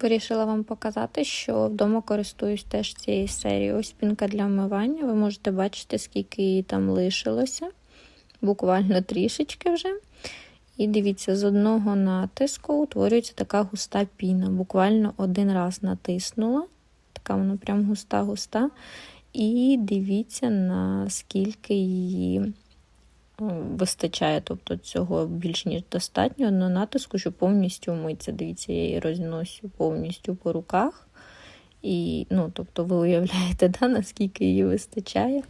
Вирішила вам показати, що вдома користуюсь теж цією серією. Ось пінка для вмивання. Ви можете бачити, скільки її там лишилося. Буквально трішечки вже. І дивіться, з одного натиску утворюється така густа піна. Буквально один раз натиснула. Така вона прям густа-густа. І дивіться, наскільки її вистачає, тобто цього більш ніж достатньо на натиску, щоб повністю вмитися. Дивіться, я її розносю повністю по руках. І, ну, тобто, ви уявляєте, да, наскільки її вистачає.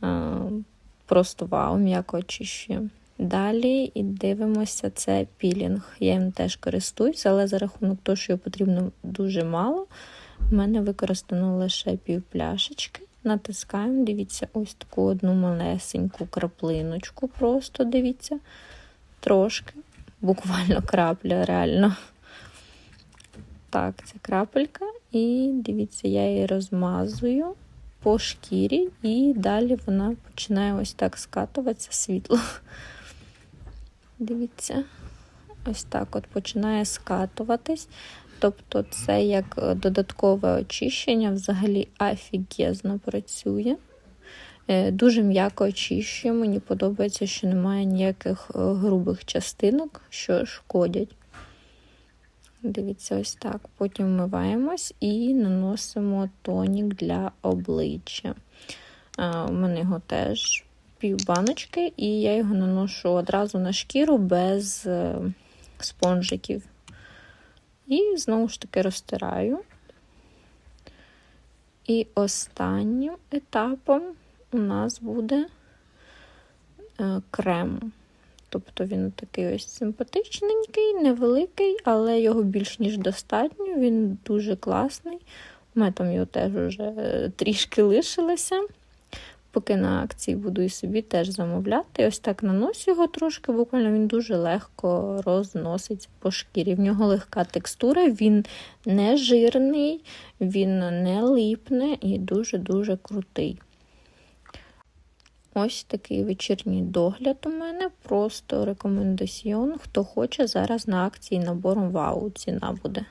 А, Просто вау, м'яко очищує. Далі і дивимося, це пілінг. Я їм теж користуюсь, але за рахунок того, що його потрібно дуже мало, в мене використано лише пів пляшечки. Натискаємо, дивіться, ось таку одну малесеньку краплиночку, просто дивіться, трошки, буквально крапля, реально. Так, це крапелька, і дивіться, я її розмазую по шкірі, і далі вона починає ось так скатуватися світло. Дивіться, ось так от починає скатуватись. Тобто це як е, додаткове очищення, взагалі офігезно працює. Е, дуже м'яко очищує. Мені подобається, що немає ніяких е, грубих частинок, що шкодять. Дивіться, ось так. Потім вмиваємось і наносимо тонік для обличчя. У мене його теж пів баночки, і я його наношу одразу на шкіру без спонжиків. І знову ж таки розтираю. І останнім етапом у нас буде е, крем. Тобто він такий ось симпатичненький, невеликий, але його більш ніж достатньо, він дуже класний. У мене там його теж вже е, трішки лишилося поки на акції буду і собі теж замовляти. Ось так наношу його трошки, буквально він дуже легко розноситься по шкірі. В нього легка текстура, він не жирний, він не липне і дуже-дуже крутий. Ось такий вечірній догляд у мене, просто рекомендаціон. Хто хоче, зараз на акції набором вау ціна буде.